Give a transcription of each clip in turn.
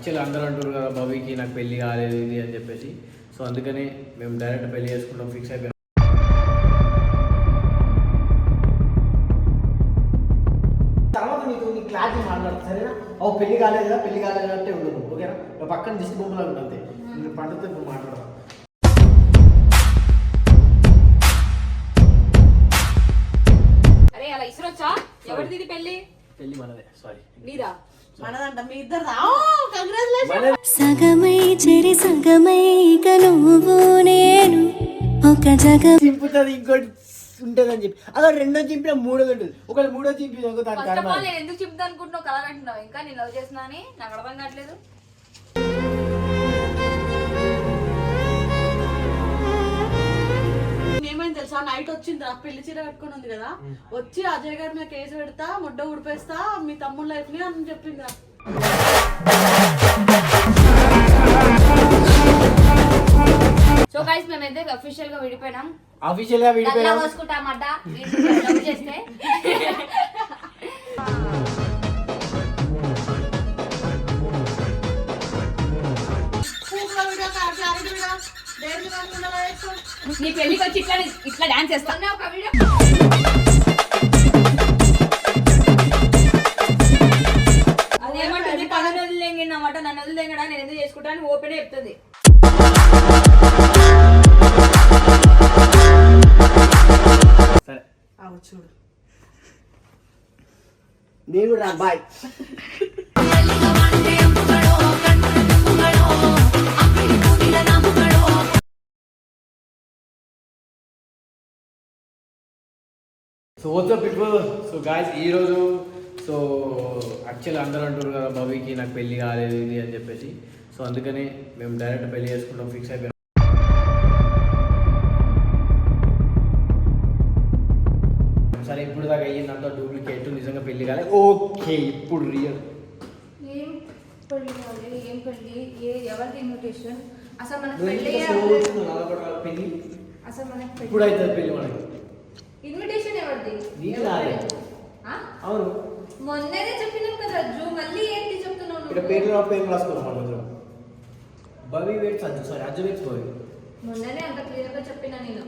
Actually అందరూ అంటారు కదా భవికి నాకు పెళ్ళి కాలేదు ఇది అని చెప్పేసి. సో అందుకనే మేము డైరెక్ట్ పెళ్ళి చేసుకుంటాం ఫిక్స్ అయిపోయాం తర్వాత నీకు నీ క్లారిటీ మాట్లాడతా సరేనా? ఓ పెళ్ళి కాలేదా పెళ్ళి కాలేదా అంటే ఉండదు ఓకేనా? పక్కన దిష్టి బొమ్మలా ఉంటుంది నేను పండుగతో ఇప్పుడు మాట్లాడతాను అరే అలా ఇసురొచ్చా? ఎవరిది ఇది పెళ్ళి? పెళ్ళి మనదే సారీ నీదా? మనదంట మీ ఇద్దరు సగమై చెరి సగమై ఇక నువ్వు నేను ఒక జగ చింపుతుంది ఇంకోటి ఉంటుంది అని చెప్పి. అక్కడ రెండో చింపిన మూడోది ఉంటుంది. ఒకవేళ మూడో చింపి ఇంకో దాని ఫస్ట్ ఆఫ్ కర్మ ఆల్ నేను ఎందుకు చెప్తా అనుకుంటున్నావు? కలర్ అంటున్నావు. ఇంకా నేను లవ్ చేస్తున్నా అని నాకు అర్థం కావట్లేదు. ఏమైంది తెలుసా? నైట్ వచ్చింది ఆ పెళ్ళి చీర కట్టుకొని ఉంది కదా. వచ్చి అజయ్ గారి మీద కేసు పెడతా ముడ్డ ఉడిపేస్తా మీ తమ్ముడు లైఫ్ని అని చెప్పింది అఫీషియల్గా విడిపోయినాం. అఫీషియల్గా విడిపోయినా. పోసుకుంటామడ్డ లవ్ చేస్తే. నీ పెళ్ళికి వచ్చి ఇట్లా ఇట్లా డాన్స్ చేస్తా. ఒక వీడియో అదేమంటుంది? నన్ను వదిలేంగడా నేను ఎందుకు చేసుకుంటాను ఓపెన్ చెప్తుంది. చూడు. నేను కూడా bye. So what's up people so guys ఈరోజు సో యాక్చువల్లీ అందరూ అంటారు కదా భవికి నాకు పెళ్ళి కాలేదు ఇది అని చెప్పేసి. సో అందుకనే మేము డైరెక్ట్ పెళ్ళి చేసుకుంటాం ఫిక్స్ అయిపోయాం పెళ్ళి కాలేదు ఓకే ఇప్పుడు రియల్ ఏం పెళ్ళి కావాలి ఏం పెళ్ళి ఏ ఎవరిది ఇన్విటేషన్ అసలు మనకు పెళ్ళి పెళ్ళి అసలు మనకు పెళ్ళి ఇప్పుడు అవుతుంది పెళ్ళి మనకి. ఇన్విటేషన్ ఎవరిది? నీకు రాలే. ఆ? అవును. మొన్ననే చెప్పినాం కదా జూ మళ్ళీ ఏంటి చెప్తున్నావు ఇక్కడ? పేర్లు పేరు రాసుకున్నాం మన మధ్యలో Bhavi wait Sajju sorry Ajju waits Bhavi. మొన్ననే అంత క్లియర్గా చెప్పినా నేను.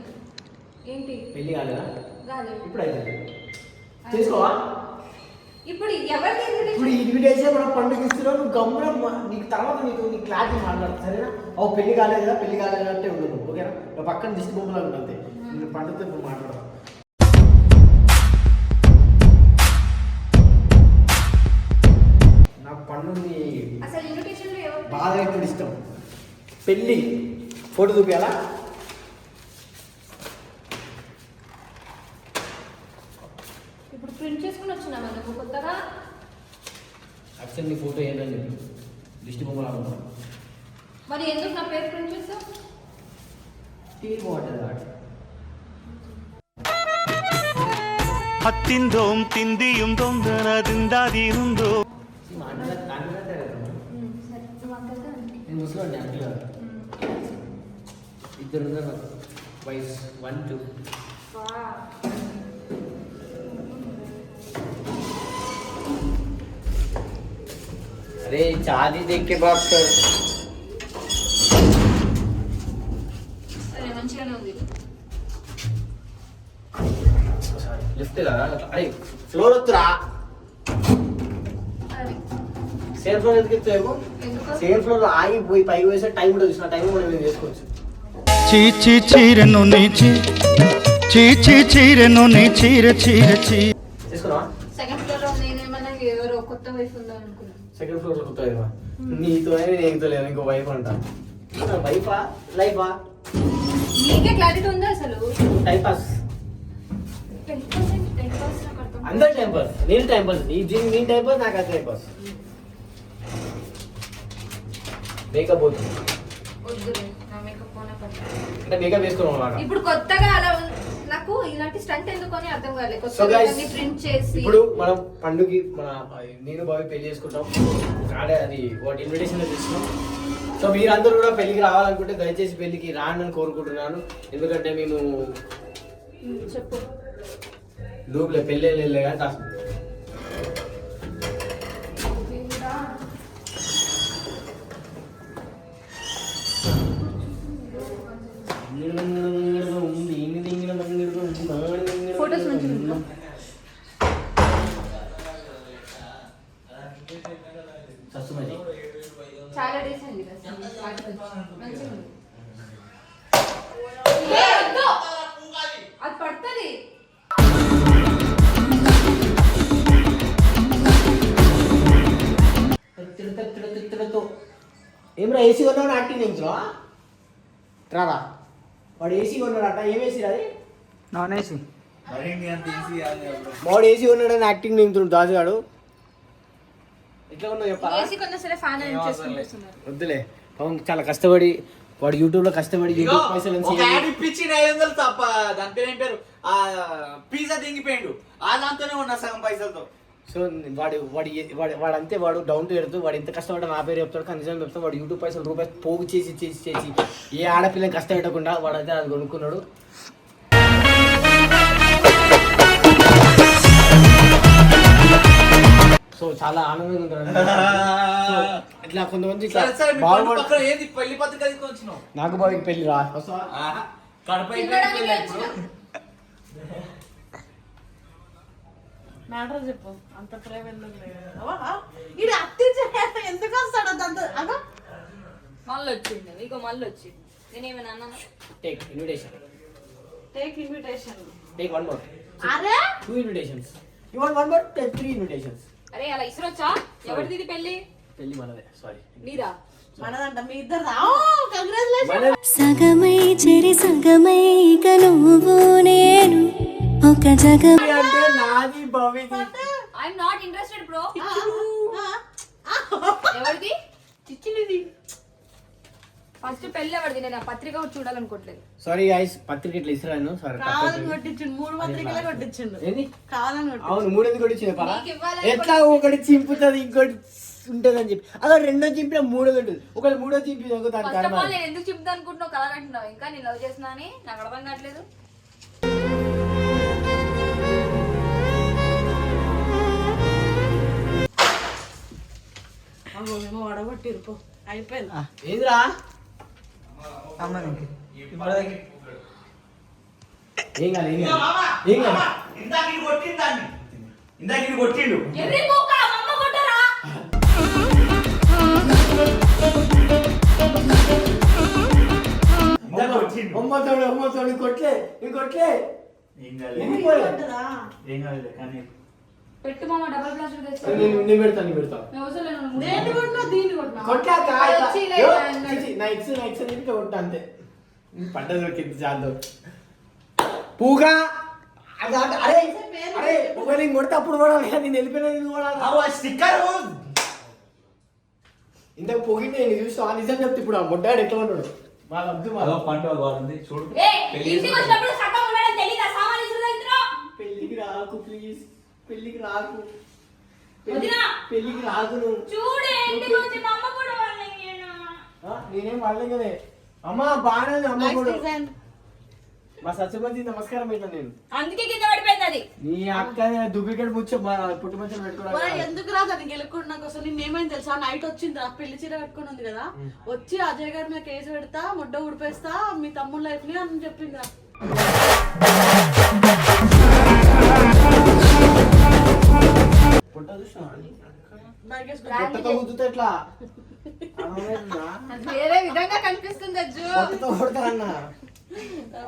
ఏంటి? పెళ్ళి కాలేదా? కాదు ఇప్పుడు అవుతుంది. చేసుకోవా? ఇప్పుడు ఎవరిది ఇప్పుడు ఇన్విటేషన్ మనం పండుగ ఇస్తున్నావు. నువ్వు గమ్మున నీకు తర్వాత నీకు నీ క్లారిటీ మాట్లాడతా సరేనా? ఓ పెళ్ళి కాలేదా పెళ్ళి కాలేదా అంటే ఉండదు ఓకేనా? నా పక్కన దిష్టి బొమ్మలా ఉంటుంది నేను పండుగతో ఇప్పుడు మాట్లాడతాను నా పండుగని ఇప్పుడు ఇష్టం. పెళ్ళి ఫోటో చూపించాలా ఇప్పుడు ప్రింట్ చేసుకుని వచ్చినా మనకు కొత్తగా యాక్చువల్ నీ ఫోటో ఏంటని చెప్పి దిష్టి బొమ్మలా ఉంటాం వేసుకుని చూస్తాం టీ వాటర్ ಹತ್ತಿಂದೋಂ ತಿಂದಿಯುಂ ತೊಂದರ ತಿಂದಾದಿರುಂದೋ ఇద్దరు వయసు వన్ టూ అరే చాది దేకే బాక్స్ ఇట్లానే ఉంది. లిఫ్ట్ ఫ్లోర్ వద్దురా. సేమ్ ఫ్లోర్ ఎందుకు ఎత్తాము సేమ్ ఫ్లోర్ ఆగి పోయి పైకి వేసే టైం కూడా చూసిన టైం కూడా మేము చేసుకోవచ్చు. చీచి చీరను నీచి చీచి చీరను నీ చీర చీర చీర తీసుకున్నావా సెకండ్ ఫ్లోర్లో కొత్త వైఫ్ ఉందా సెకండ్ ఫ్లోర్లో కొత్త వైఫ్ నీతో అయినా నేను ఇంకో వైఫ్ అంటా. వైఫా లైఫా నీకే క్లారిటీ ఉందా అసలు? టైం పాస్ అందరు టైం పాస్ నేను టైం పాస్ నీ దీని నీ టైం పాస్ నాకు అది టైం పాస్ మేకప్ పట్టు అంటే మేకప్ వేసుకున్నాం అలాగా ఇప్పుడు కొత్తగా అలా నాకు ఇలాంటి స్టంట్ ఎందుకు అని అర్థం కాలేదు. సో గైస్ ప్రింట్ చేసి ఇప్పుడు మనం పండుగకి మన నేను బావి పెళ్ళి చేసుకుంటాం. ఆడే అది వాటి ఇన్విటేషన్ తీసుకున్నాం. సో మీరందరూ కూడా పెళ్ళికి రావాలనుకుంటే దయచేసి పెళ్ళికి రాండి అని కోరుకుంటున్నాను. ఎందుకంటే మేము చెప్పు. లోపల పెళ్ళి వెళ్ళే కదా. ఏమరా ఏసీ కొన్నావు యాక్టింగ్ చేయించరా రారా వాడు ఏసీ కొన్నాడట ఏం ఏసీ అది? Non AC. వాడు ఏసీ కొన్నాడని యాక్టింగ్ నింపుతుండు దాసుగాడు ఎట్లా ఉన్నావు చెప్పాలా వద్దులే. పవన్ చాలా కష్టపడి వాడు యూట్యూబ్లో కష్టపడి యూట్యూబ్ పైసలు ఒక యాడ్ ఇప్పించి ఐదు వందలు తప్ప దాని పేరు ఏం పేరు? ఆ పిజ్జా దింగిపోయిండు. ఆ దాంతోనే ఉన్నా సగం పైసలతో. సో వాడు వాడు వాడు వాడు అంతే వాడు డౌన్ టు ఎడుతూ వాడు ఎంత కష్టపడ్డా నా పేరు చెప్తాడు కానీ నిజం చెప్తాడు వాడు యూట్యూబ్ పైసలు రూపాయలు పోగు చేసి చేసి చేసి ఏ ఆడపిల్లని కష్టపెట్టకుండా వాడు అయితే అది కొనుక్కున్నాడు. సో చాలా ఆనందంగా ఉంటాడు సో ఇట్లా కొంతమంది ఇట్లా సరే సరే మీ మ్యాటర్ చెప్పు. అంత ప్రేమ ఎందుకు ఈడు అత్తి ఎందుకు వస్తాడు అంత అదో మళ్ళీ వచ్చింది. ఇక మళ్ళీ వచ్చింది. నేనేమైనా అన్నాను? Take invitation take invitation take one more అరే? Two invitations you want one more take three invitations అరే అలా ఇసురొచ్చా? ఎవరిది ఇది పెళ్ళి? పెళ్ళి మనదే. సారీ నీరా మనదంట. మీ ఇద్దరు కంగ్రాచులేషన్ సగమై చెరి సగమై ఇక నువ్వు నేను ఒక జగం అంటే నాది భవిది ఐఎమ్ నాట్ ఇంట్రెస్టెడ్ బ్రో ఎవరిది? చిచ్చినిది ఫస్ట్ పెళ్ళి ఎవరిది? నేను ఆ పత్రిక చూడాలనుకోవట్లేదు. సారీ గైస్ పత్రిక ఇట్లా ఇస్తున్నాను సారీ కావాలని కొట్టించిండు. మూడు పత్రికలే కొట్టించిండు. ఏంది? కావాలని కొట్టి అవును మూడేది కూడా ఇచ్చింది పరా ఎట్లా ఒకటి చింపుతుంది ఇంకోటి ఉంటుంది అని చెప్పి. అలా రెండో చింపిన మూడోది ఉంటుంది. ఒకటి మూడో చింపి దాని ఫస్ట్ ఆఫ్ కర్మ ఆల్ నేను ఎందుకు చెప్తా అనుకుంటున్నావు? కలర్ అంటున్నావు. ఇంకా నేను లవ్ చేస్తున్నా అని నాకు అర్థం కావట్లేదు. అయిపోయింది. ఏందిరా? అమ్మనికి ఏం కాదు ఏం ఇగో కాదు మామ, ఏం కాదు మామ, ఇందాక ఇటు కొట్టిండు. ఇందాక అమ్మతోడు అమ్మతోడు కొట్లే ఏం కాదు? ఏం కాదు కానీ పెట్టు మామ డబల్ ప్లాస్టర్ నేను నేను కొట్టాక అది వచ్చి ఇలా యో, ఇలా అన్నాడు. చిచి, నా ఎక్స్ నా ఎక్స్ అని చెప్పి కొట్టా అంతే పడ్డది దొరికింది చాలు. పూగా? అరే అరే ఒకవేళ నేను కొడితే అప్పుడు కూడా నేను వెళ్ళిపోయినా నేను కూడా ఆ స్టిక్కర్! ఇంతకు పొగితే నేను చూస్తా నిజం చెప్తే ఇప్పుడు ఆ ముడ్డాడు ఎట్లా ఉన్నాడు? వాళ్ళ అదో పండు వాడుంది చూడు. పెళ్ళికి రాకు ప్లీజ్ పెళ్ళికి రాకు. పెళ్ళికి రాకు నువ్వు. చూడే ఇంటికి వచ్చి మా అమ్మ కూడా వాళ్ళని నేను ఆ, నేనేం వాళ్ళం కదే అమ్మ బాగానే ఉంది అమ్మ కూడా. మా సత్యమంతి నమస్కారం పెట్టా నేను. అందుకే కింద పడిపోయింది అది. నీ అక్క డూప్లికేట్ ముచ్చ పుట్టి మచ్చలు ఒరేయ్, పెట్టుకోవడం ఎందుకు రా దానికి గెలుకుండా కోసం నేను ఏమైంది తెలుసా? నైట్ వచ్చింది రా పెళ్ళి చీర కట్టుకుని ఉంది కదా. వచ్చి అజయ్ గారి మీద కేసు పెడతా ముడ్డ ఉడిపేస్తా మీ తమ్ముడు లైఫ్ని అని చెప్పింది రా. పుట్ట చూసినా ఎట్లా? అది వేరే విధంగా కనిపిస్తుంది అజ్జు.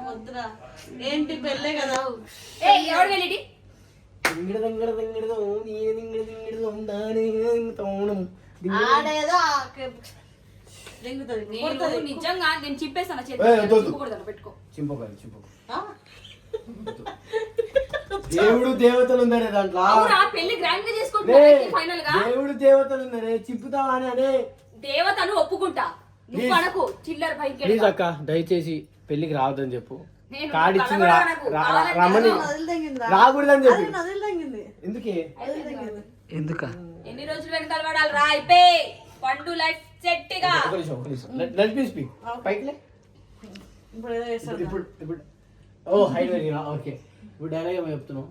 వద్దురా ఏంటి పెళ్ళే కదా? ఏ ఎవరు వెళ్ళి ఆడేదో. నిజంగా నేను వద్దు. చేతి పెట్టుకో. చింపకాలి చింపకు ఆ? దేవుడు దేవతలు ఉందనే దాంట్లో. అవునా పెళ్ళి గ్రాండ్గా లే, చేసుకుంటున్నా ఫైనల్గా దేవుడు దేవతలు ఉందనే చింపుతావా అని అనే దేవతను ఒప్పుకుంటా. నువ్వు. అనకు చిల్లర పైకి ప్లీజ్ అక్క దయచేసి పెళ్ళికి రావద్దని చెప్పు. నేను రా- రా- రమ్మని. రాకూడదని చెప్పి. ఎందుకే? ఎన్ని రోజులు వెనకాల పడాలి? రా అయిపోయి పండు లైఫ్ సెట్గా ఒక నిమిషం. ఒక నిమిషం లెట్ మీ స్పీక్ పైకి లే. ఇప్పుడు ఇప్పుడు ఓ హైడ్ ఓకే. ఇప్పుడు డైలాగ్ ఏమో చెప్తున్నావు?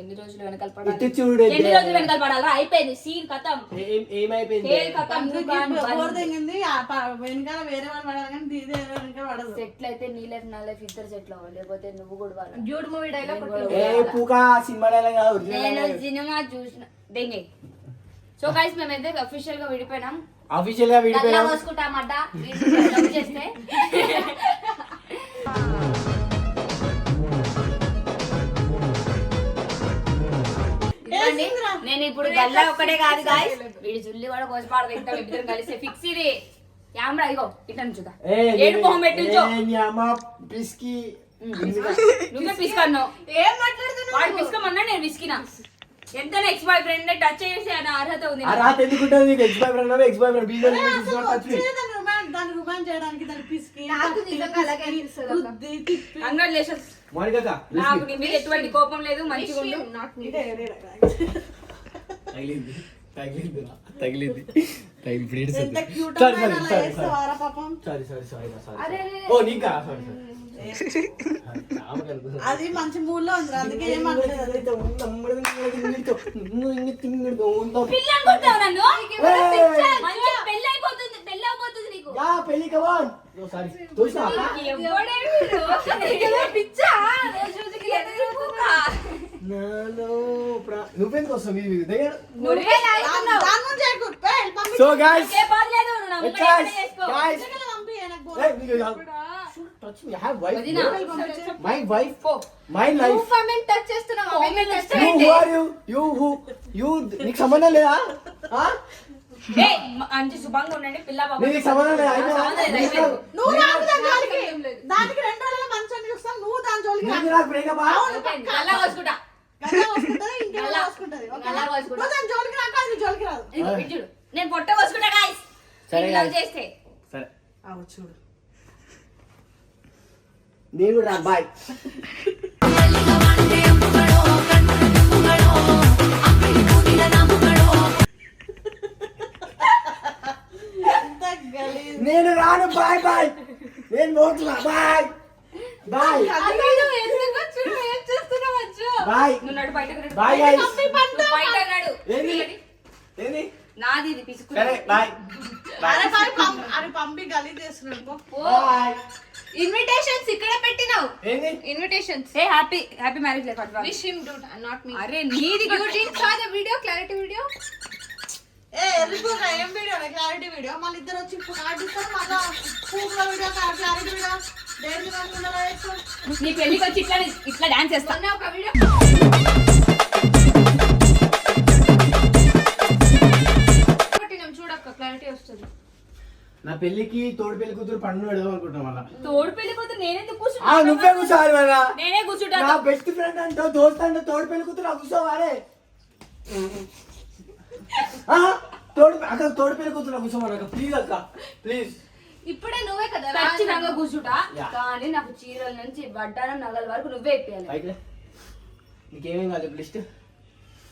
ఎన్ని రోజులు వెనకాల పడాలి? చూడు ఎన్ని రోజులు వెనకాల పడాలి? అయిపోయింది. సీన్ కథం. ఏమైపోయింది? వెనకాల వేరే వాళ్ళు పడాలి కానీ దీది వెనకాల పడదు. సెట్లు అయితే నీ లైఫ్ నా లైఫ్ ఇద్దరు సెట్లు అవ్వాలి. లేకపోతే నువ్వు కూడా వాళ్ళ డ్యూడ్ మూవీ డైలాగ్ ఏ పూకా సినిమా డైలాగ్ నేను సినిమా చూసిన. దెంగే? సో గైస్ మేమైతే అఫీషియల్గా విడిపోయినాం. అఫీషియల్గా గల్లా విడిపోయాం పోసుకుంటామట లవ్ చేస్తే. ఇదిగోండి, నేను ఇప్పుడు గల్లా ఒక్కడే కాదు గాయస్ వీడి జుల్లి కూడా కోసి పాడదు ఇంకా ఇద్దరు కలిసి. ఫిక్స్ ఇది. కెమెరా ఇగో ఇట్లా నుంచుదా ఏ ఏడు మొహం పెట్టించో పిసికి నువ్వే పిసుకన్నావు ఏం మాట్లాడుతున్నావు వాడు పిసుకమన్నా నేను పిసికినా. ఎంత ఎక్స్ బాయ్ ఫ్రెండ్ టచ్ చేసి అనే అర్హత ఉంది ఆ రాత ఎందుకుంటుంది నీకు? Ex boyfriend ex boyfriend బీజల్ వచ్చేదే దాన్ని రుమాన్ దాన్ని రుమాన్ చేయడానికి దాన్ని పిసికి నాకు నిజంగా అలాగే అనిపిస్తుంది అక్క. రుద్ది, తిప్పి కంగ్రాచులేషన్స్ మౌనిక నాకు నీ మీద ఎటువంటి కోపం లేదు మంచిగా ఉండు. తగిలింది తగిలింది రా, తగిలింది. తగిలి ఇప్పుడు ఏడుస్తుంది. ఎంత క్యూట్ అమ్మాయి అలా పాపం? సారీ సారీ సారీ సారీ అరే, అరే, ఓ నీకా? సారీ అది మంచి మూడ్లో ఉంది అందుకే ఏం అనలేదు. అది. నన్ను పెళ్ళి అయిపోతుంది నీకు పెళ్ళి కవాన్ సారీ. రోజుకి ఎదురు పోకా. నాలో నువ్వెందుకు వస్తావు? మీ దగ్గర. సో గాయ్స్ నా guys. Touch me have wife. My wife. My life touch చేస్తున్నావు. You. Who are you you who you నీకు సంబంధం లేదా? మంచి శుభంగా ఉండండి పిల్ల. నువ్వు రాకు దాని జోలికి. దానికి రెండు రోజుల మంచం చూస్తాను నువ్వు దాని జోలికి కోసుకుంటా. రాక రాదు. నేను పొట్ట కోసుకుంటా గాయస్ సరే, లవ్ guys. చేస్తే. సరే. అవు చూడు. నేను రా బాయ్ నేను రాను బాయ్ బాయ్. నేను పోతున్నా bye. Bye. Bye. Bye guys నువ్వు బయట నడు. ఏంది? ఏంది? నాది ఇది పిసుకు సరే బాయ్. అరే బాయ్ పంపి. అరే పంపి గలీజ్ చేస్తున్నాడు పో. బాయ్. ఇన్విటేషన్స్ ఇక్కడే పెట్టినావు. ఏంది? Invitations A happy happy marriage life advance wish him dude not me అరే నీది you did saw the video clarity video A video? Clarity video. మళ్ళీ ఇద్దరు వచ్చి ఇప్పుడు కార్డు ఇస్తారు మళ్ళా పూకుల వీడియో క్లారిటీ వీడియో. నీ పెళ్ళికి వచ్చి ఇట్లా ఇట్లా డాన్స్ చేస్తా. మొన్న ఒక వీడియో చూడక్క క్లారిటీ వస్తుంది. నా పెళ్ళికి తోడు పెళ్ళి కూతురు పండు పెడదాం అనుకుంటున్నా మళ్ళా. తోడు పెళ్ళి కూతురు నేనెందుకు ఆ కూర్చుంటా నువ్వే కూర్చోవాలి మళ్ళా. నేనే కూర్చుంటా. నా బెస్ట్ ఫ్రెండ్ అంటావు దోస్త్ అంటావు తోడు పెళ్ళి కూతురు కూర్చోవాలే తోడు అక్క తోడు కూతురు నాకు కూర్చోమని అక్క ప్లీజ్ అక్క ప్లీజ్ ఇప్పుడే నువ్వే కదా ఖచ్చితంగా కూర్చుంటా. కానీ నాకు చీరల నుంచి వడ్డానం నగల వరకు నువ్వే ఇప్పియాలి పైకి నీకేమేం కాదు లిస్ట్?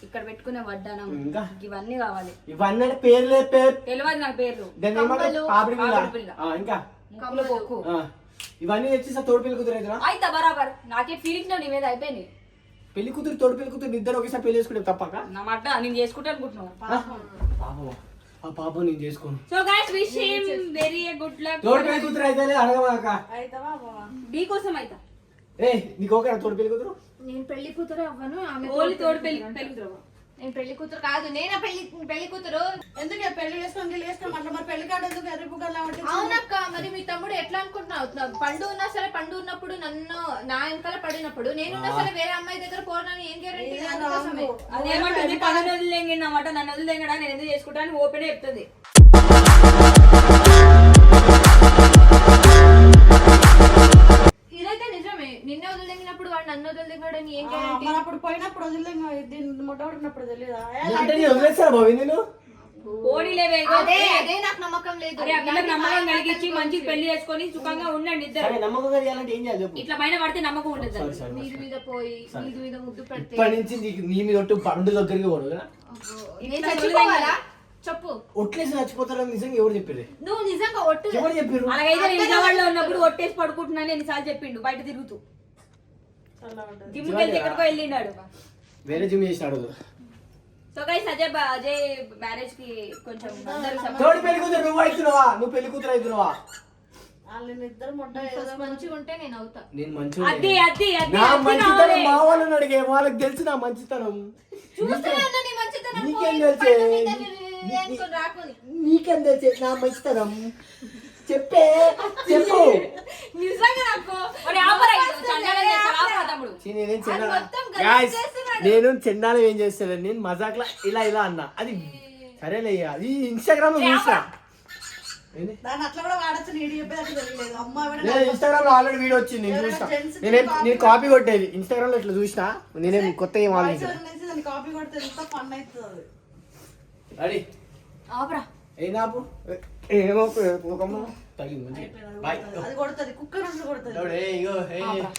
ఇక్కడ పెట్టుకునే వడ్డానం. ఇంకా? ఇవన్నీ కావాలి. ఇవన్నీ పేర్లే పేరు. తెలియదు నాకు పేర్లు. కమ్మలు, పాపిడి పిల్ల. ఇంకా? పొక్కు ఆ, ఇవన్నీ తెచ్చిస్తా తోడు పెళ్ళి కూతురు అయితే బరాబర్. నాకే ఫీలింగ్స్ నీ మీద అయిపోయింది. పెళ్ళి కూతురు తోడు పెళ్ళి కూతురు ఇద్దరు ఒకేసారి పెళ్ళి చేసుకుంటే తప్పక? నా మాట నేను చేసుకుంటా అనుకుంటున్నావు. పాపం ఆ పాపం నేను చేసుకోను. So guys wish him very good luck తోడు పెళ్ళి కూతురు అయితే అడగమాక అయితవా బావా? బీ కోసం అయితా. ఏ నీకు ఓకే తోడు పెళ్ళి కూతురు? నేను పెళ్ళి కూతురు అవ్వను ఆమె ఓన్లీ తోడు పెళ్ళి పెళ్ళి కూతురు నేను పెళ్ళి కూతురు కాదు నేను పెళ్ళి పెళ్ళి కూతురు? ఎందుకు పెళ్ళి చేసుకొని గిల్లి చేసుకొని అట్లా మరి పెళ్ళి కార్డు ఎందుకు ఎర్రిపుగల్లా అవునక్క మరి మీ తమ్ముడు ఎట్లా అనుకుంటున్నావు? పండు ఉన్నా సరే పండు ఉన్నప్పుడు నన్ను నా వెనకాల పడినప్పుడు నేనున్నా సరే వేరే అమ్మాయి దగ్గర పోనని ఏం గ్యారంటీ అదేమంటుంది అన్నమాట. నన్ను వదిలేంగడా నేను ఎందుకు చేసుకుంటాను ఓపెన్ చెప్తుంది. నిన్నే వదిలినప్పుడు వాడు నన్ను వదిలినాడని ఏం గ్యారంటీ మరి అప్పుడు పోయినప్పుడు వదిలే దీన్ని ముట్టబడినప్పుడు తెలియదా అంటే నేను వదిలేస్తారా బాబు నేను ఓడిలేవే అదే అదే నాకు నమ్మకం లేదు. నమ్మకం కలిగించి మంచి పెళ్ళి చేసుకొని సుఖంగా ఉండండి ఇద్దరు. సరే నమ్మకం కలిగాలంటే ఏం చేయాలి ఇట్లా పైన పడితే నమ్మకం ఉండదు మీద పోయి నీది మీద ముద్దు పెడితే. ఇప్పటి నుంచి నీ మీద ఒట్టు పండు దగ్గరికి పోడు కదా నేను చచ్చిపోవాలా? చెప్పు. ఒట్లేసి చచ్చిపోతారని నిజంగా ఎవరు చెప్పారు నువ్వు నిజంగా ఒట్టు. ఎవరు చెప్పారు అలాగైతే నేను ఇంట్లో ఉన్నప్పుడు ఒట్టేసి పడుకుంటున్నాను ఎన్నిసార్లు చెప్పిండు బయట తిరుగుతూ. జిమ్కి వెళ్తే ఎక్కడికో వెళ్ళినాడు వేరే జిమ్ చేసి అడుగు. సో గైస్ అజయ్ బా- అజయ్ మ్యారేజ్కి కొంచెం తోడి పెళ్ళి కూతురు? నువ్వు అవుతున్నావా నువ్వు పెళ్ళి కూతురు అవుతున్నావా నేను అవుతా. నేను మంచిగా అది అది అది నా అది మంచితనం కావాలి. మా వాళ్ళని అడిగే వాళ్ళకి తెలుసు నా మంచితనం. చూస్తున్నా అన్న నీ మంచితనం నీకేం తెలుసే? నీకేం తెలుసు నా మంచితనం? చెప్పే చెప్పు. నేనేం చెన్నా మొత్తం గలీజ్ Guys, చేస్తున్నాడు. నేను చెన్నాలం ఏం చేస్తాను నేను మజాక్లా ఇలా ఇలా అన్నా. అది సరేలే. అది ఇన్స్టాగ్రామ్లో చూసా ఇన్స్టాగ్రామ్లో ఆల్రెడీ వీడియో వచ్చింది నేను చూసిన కి నేనేం నేను కాపీ కొట్టేది. ఇన్స్టాగ్రామ్లో ఇట్లా చూసిన నేనేం కొత్త ఏం వాయిస్ అడి ఆపరా. ఏం ఆపు? ఏమో తగిలింది మంచిగా. బాయ్ అది కొడుతుంది కుక్క నుంచి కొడుతుంది. ఇగో ఏ.